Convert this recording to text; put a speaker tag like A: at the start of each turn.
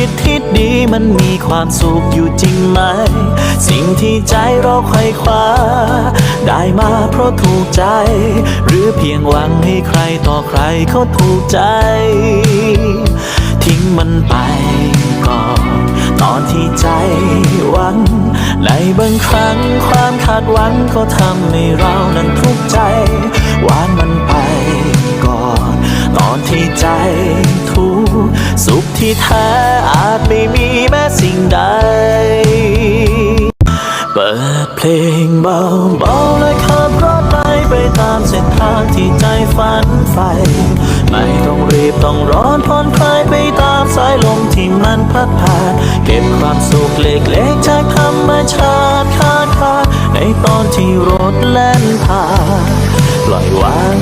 A: วิตที่ดีมันมีความสุขอยู่จริงไหม สิ่งที่ใจเราไขว่คว้า ได้มาเพราะถูกใจ หรือเพียงหวังให้ใครต่อใครเขาถูกใจ ทิ้งมันไปก่อนตอนที่ใจหวัง ในบางครั้งความคาดหวังก็ทำให้เรานั้นทุกข์ใจ วางมันไปก่อน ตอนที่ใจ สุขที่แท้อาจไม่มีแม้สิ่งใด เปิดเพลงเบาๆและขับรถไปไปตามเส้นทางที่ใจฝันใฝ่ไม่ต้องรีบต้องร้อนผ่อนคลายไปตามสายลมที่มันพัดผ่าน เก็บความสุขเล็กๆจากธรรมชาติคาดคาในตอนที่รถแล่นผ่านปล่อยวาง